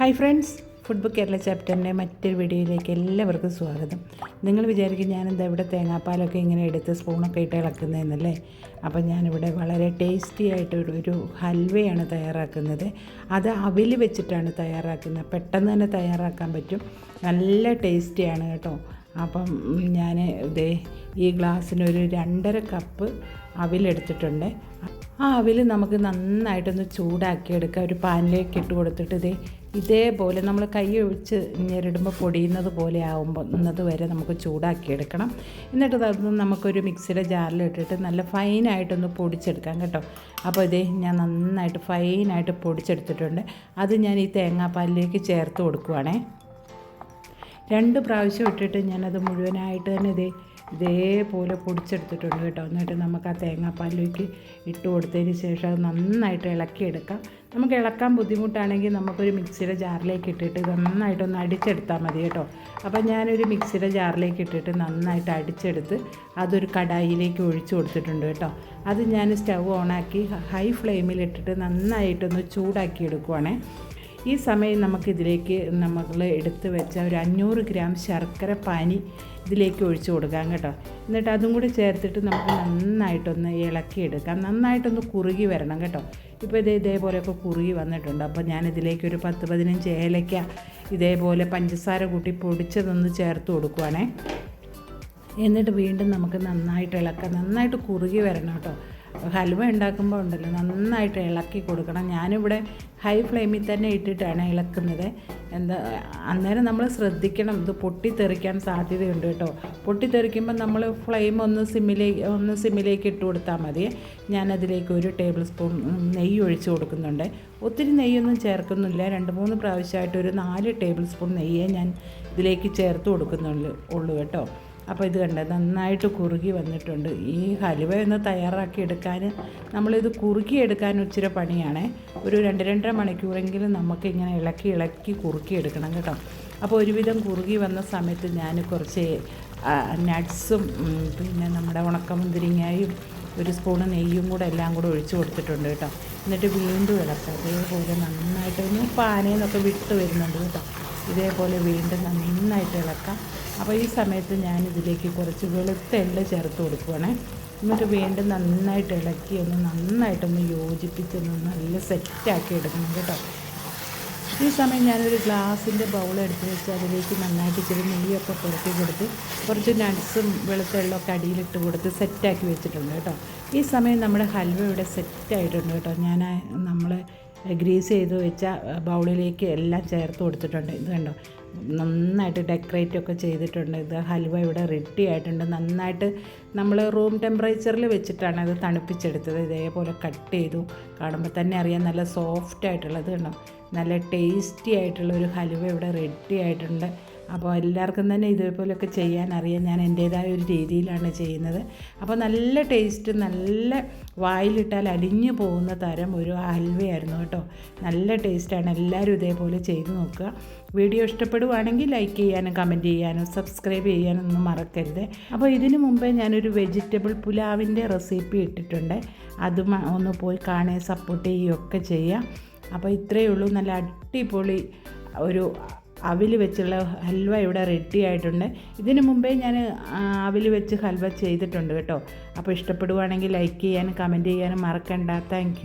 Hi friends food book Kerala ചാപ്റ്ററിന്റെ മറ്റൊരു വീഡിയോയിലേക്ക് എല്ലാവർക്കും സ്വാഗതം. നിങ്ങൾ വിചാരിക്കും ഞാനെന്താ ഇവിടെ തേങ്ങാപ്പാലൊക്കെ ഇങ്ങനെ എടുത്ത് സ്പൂണൊക്കെ ഇട്ട് ഇളക്കുന്നതെന്നല്ലേ? അപ്പം ഞാനിവിടെ വളരെ ടേസ്റ്റി ആയിട്ട് ഒരു ഹൽവയാണ് തയ്യാറാക്കുന്നത്. അത് അവിൽ വെച്ചിട്ടാണ് തയ്യാറാക്കുന്നത്. പെട്ടെന്ന് തന്നെ തയ്യാറാക്കാൻ പറ്റും. നല്ല ടേസ്റ്റിയാണ് കേട്ടോ. അപ്പം ഞാൻ ഇതേ ഈ ഗ്ലാസ്സിനൊരു രണ്ടര കപ്പ് അവിലെടുത്തിട്ടുണ്ട് ആ അവിൽ നമുക്ക് നന്നായിട്ടൊന്ന് ചൂടാക്കി എടുക്കാം ഒരു പാനിലേക്ക് ഇട്ട് കൊടുത്തിട്ട് ഇതേ ഇതേപോലെ നമ്മൾ കൈ ഒഴിച്ച് ഞെരിടുമ്പോൾ പൊടിയുന്നത് പോലെ ആകുമ്പോൾ എന്നത് വരെ നമുക്ക് ചൂടാക്കിയെടുക്കണം. എന്നിട്ട് അതൊന്ന് നമുക്കൊരു മിക്സിയുടെ ജാറിലിട്ടിട്ട് നല്ല ഫൈനായിട്ടൊന്ന് പൊടിച്ചെടുക്കാം കേട്ടോ. അപ്പോൾ ഇതേ ഞാൻ നന്നായിട്ട് ഫൈനായിട്ട് പൊടിച്ചെടുത്തിട്ടുണ്ട്. അത് ഞാൻ ഈ തേങ്ങാപ്പാലിലേക്ക് ചേർത്ത് കൊടുക്കുവാണേ. രണ്ട് പ്രാവശ്യം ഇട്ടിട്ട് ഞാനത് മുഴുവനായിട്ട് തന്നെ ഇതേ ഇതേപോലെ പൊടിച്ചെടുത്തിട്ടുണ്ട് കേട്ടോ. എന്നിട്ട് നമുക്ക് ആ തേങ്ങാപ്പാലിലേക്ക് ഇട്ട് കൊടുത്തതിന് ശേഷം അത് നന്നായിട്ട് ഇളക്കിയെടുക്കാം. നമുക്ക് ഇളക്കാൻ ബുദ്ധിമുട്ടാണെങ്കിൽ നമുക്കൊരു മിക്സിയുടെ ജാറിലേക്ക് ഇട്ടിട്ട് നന്നായിട്ടൊന്ന് അടിച്ചെടുത്താൽ മതി കേട്ടോ. അപ്പോൾ ഞാനൊരു മിക്സിയുടെ ജാറിലേക്ക് ഇട്ടിട്ട് നന്നായിട്ട് അടിച്ചെടുത്ത് അതൊരു കടായിലേക്ക് ഒഴിച്ചു കൊടുത്തിട്ടുണ്ട് കേട്ടോ. അത് ഞാൻ സ്റ്റൗ ഓണാക്കി ഹൈ ഫ്ലെയിമിൽ ഇട്ടിട്ട് നന്നായിട്ടൊന്ന് ചൂടാക്കി എടുക്കുവാണേ ഈ സമയം നമുക്കിതിലേക്ക് നമ്മൾ എടുത്ത് വെച്ച ഒരു അഞ്ഞൂറ് ഗ്രാം ശർക്കര പാനി ഇതിലേക്ക് ഒഴിച്ച് കൊടുക്കാം കേട്ടോ. എന്നിട്ട് അതും കൂടി ചേർത്തിട്ട് നമുക്ക് നന്നായിട്ടൊന്ന് ഇളക്കിയെടുക്കാം. നന്നായിട്ടൊന്ന് കുറുകി വരണം കേട്ടോ. ഇപ്പോൾ ഇത് ഇതേപോലെയൊക്കെ കുറുകി വന്നിട്ടുണ്ട്. അപ്പോൾ ഞാനിതിലേക്ക് ഒരു പത്ത് പതിനഞ്ച് ഏലക്ക ഇതേപോലെ പഞ്ചസാര കൂട്ടി പൊടിച്ചതൊന്ന് ചേർത്ത് കൊടുക്കുവാണേ. എന്നിട്ട് വീണ്ടും നമുക്ക് നന്നായിട്ട് ഇളക്കാം. നന്നായിട്ട് കുറുകി വരണം കേട്ടോ. ഹൽവ ഉണ്ടാക്കുമ്പോൾ ഉണ്ടല്ലോ നന്നായിട്ട് ഇളക്കി കൊടുക്കണം. ഞാനിവിടെ ഹൈ ഫ്ലെയിമിൽ തന്നെ ഇട്ടിട്ടാണ് ഇളക്കുന്നത്. എന്താ അന്നേരം നമ്മൾ ശ്രദ്ധിക്കണം ഇത് പൊട്ടിത്തെറിക്കാൻ സാധ്യതയുണ്ട് കേട്ടോ. പൊട്ടിത്തെറിക്കുമ്പോൾ നമ്മൾ ഫ്ലെയിം ഒന്ന് സിമ്മിലേക്ക് ഒന്ന് സിമ്മിലേക്ക് ഇട്ട് കൊടുത്താൽ മതി. ഞാനതിലേക്ക് ഒരു ടേബിൾ സ്പൂൺ നെയ്യ് ഒഴിച്ച് കൊടുക്കുന്നുണ്ട്. ഒത്തിരി നെയ്യൊന്നും ചേർക്കുന്നില്ല. രണ്ട് മൂന്ന് പ്രാവശ്യമായിട്ട് ഒരു നാല് ടേബിൾ സ്പൂൺ നെയ്യേ ഞാൻ ഇതിലേക്ക് ചേർത്ത് കൊടുക്കുന്നുള്ളൂ ഉള്ളൂ കേട്ടോ. അപ്പോൾ ഇത് കണ്ട നന്നായിട്ട് കുറുകി വന്നിട്ടുണ്ട്. ഈ ഹലുവ ഒന്ന് തയ്യാറാക്കി എടുക്കാൻ നമ്മളിത് കുറുക്കി എടുക്കാൻ ഇച്ചിരി പണിയാണ്. ഒരു രണ്ട് രണ്ടര മണിക്കൂറെങ്കിലും നമുക്ക് ഇങ്ങനെ ഇളക്കി ഇളക്കി കുറുക്കി എടുക്കണം കേട്ടോ. അപ്പോൾ ഒരുവിധം കുറുകി വന്ന സമയത്ത് ഞാൻ കുറച്ച് നട്ട്സും പിന്നെ നമ്മുടെ ഉണക്കമുന്തിരിങ്ങയും ഒരു സ്പൂണ് നെയ്യും കൂടെ എല്ലാം കൂടെ ഒഴിച്ചു കൊടുത്തിട്ടുണ്ട് കേട്ടോ. എന്നിട്ട് വീണ്ടും ഇളക്കുക. അതേപോലെ നന്നായിട്ട് ഒന്ന് പാനയിൽ വിട്ട് വരുന്നുണ്ട് കേട്ടോ. ഇതേപോലെ വീണ്ടും നന്നായിട്ട് ഇളക്കാം. അപ്പോൾ ഈ സമയത്ത് ഞാൻ ഇതിലേക്ക് കുറച്ച് വെളുത്ത എണ്ണ ചേർത്ത് കൊടുക്കുവാണേ. എന്നിട്ട് വീണ്ടും നന്നായിട്ട് ഇളക്കി ഒന്ന് നന്നായിട്ടൊന്ന് യോജിപ്പിച്ചൊന്ന് നല്ല സെറ്റാക്കി എടുക്കണം കേട്ടോ. ഈ സമയം ഞാനൊരു ഗ്ലാസിന്റെ ബൗൾ എടുത്ത് വെച്ച് അതിലേക്ക് നന്നായിട്ട് ഇച്ചിരി നെയ്യൊക്കെ പുരട്ടി കൊടുത്ത് കുറച്ച് നട്ട്സും വെളുത്തുള്ളൊക്കെ അടിയിലിട്ട് കൊടുത്ത് സെറ്റാക്കി വെച്ചിട്ടുണ്ട് കേട്ടോ. ഈ സമയം നമ്മുടെ ഹൽവ ഇവിടെ സെറ്റായിട്ടുണ്ട് കേട്ടോ. ഞാൻ നമ്മൾ ഗ്രീസ് ചെയ്ത് വെച്ച ബൗളിലേക്ക് എല്ലാം ചേർത്ത് കൊടുത്തിട്ടുണ്ട്. ഇത് കണ്ടോ? നന്നായിട്ട് ഡെക്കറേറ്റ് ഒക്കെ ചെയ്തിട്ടുണ്ട്. ഇത് ഹൽവ ഇവിടെ റെഡി ആയിട്ടുണ്ട്. നന്നായിട്ട് നമ്മൾ റൂം ടെമ്പറേച്ചറിൽ വെച്ചിട്ടാണ് അത് തണുപ്പിച്ചെടുത്തത്. ഇതേപോലെ കട്ട് ചെയ്തു. കാണുമ്പോൾ തന്നെ അറിയാം നല്ല സോഫ്റ്റ് ആയിട്ടുള്ളത് കണ്ടോ? നല്ല ടേസ്റ്റി ആയിട്ടുള്ള ഒരു ഹൽവ ഇവിടെ റെഡി ആയിട്ടുണ്ട്. അപ്പോൾ എല്ലാവർക്കും തന്നെ ഇതേപോലെയൊക്കെ ചെയ്യാൻ അറിയാം ഞാൻ എന്റേതായ ഒരു രീതിയിലാണ് ചെയ്യുന്നത്. അപ്പോൾ നല്ല ടേസ്റ്റ് നല്ല വായിലിട്ടാൽ അലിഞ്ഞു പോകുന്ന തരം ഒരു ഹൽവയായിരുന്നു കേട്ടോ. നല്ല ടേസ്റ്റാണ്. എല്ലാവരും ഇതേപോലെ ചെയ്ത് നോക്കുക. വീഡിയോ ഇഷ്ടപ്പെടുവാണെങ്കിൽ ലൈക്ക് ചെയ്യാനും കമന്റ് ചെയ്യാനും സബ്സ്ക്രൈബ് ചെയ്യാനും ഒന്നും മറക്കരുത്. അപ്പോൾ ഇതിനു മുമ്പേ ഞാനൊരു വെജിറ്റബിൾ പുലാവിന്റെ റെസിപ്പി ഇട്ടിട്ടുണ്ട്. അതും ഒന്ന് പോയി കാണേ സപ്പോർട്ട് ചെയ്യുകയൊക്കെ ചെയ്യാം. അപ്പോൾ ഇത്രയേ ഉള്ളൂ. നല്ല അടിപൊളി ഒരു അവിൽ വെച്ചുള്ള ഹൽവ ഇവിടെ റെഡി ആയിട്ടുണ്ട്. ഇതിനു മുമ്പേ ഞാൻ അവിൽ വെച്ച് ഹൽവ ചെയ്തിട്ടുണ്ട് കേട്ടോ. അപ്പോൾ ഇഷ്ടപ്പെടുവാണെങ്കിൽ ലൈക്ക് ചെയ്യാനും കമന്റ് ചെയ്യാനും മറക്കണ്ട. താങ്ക്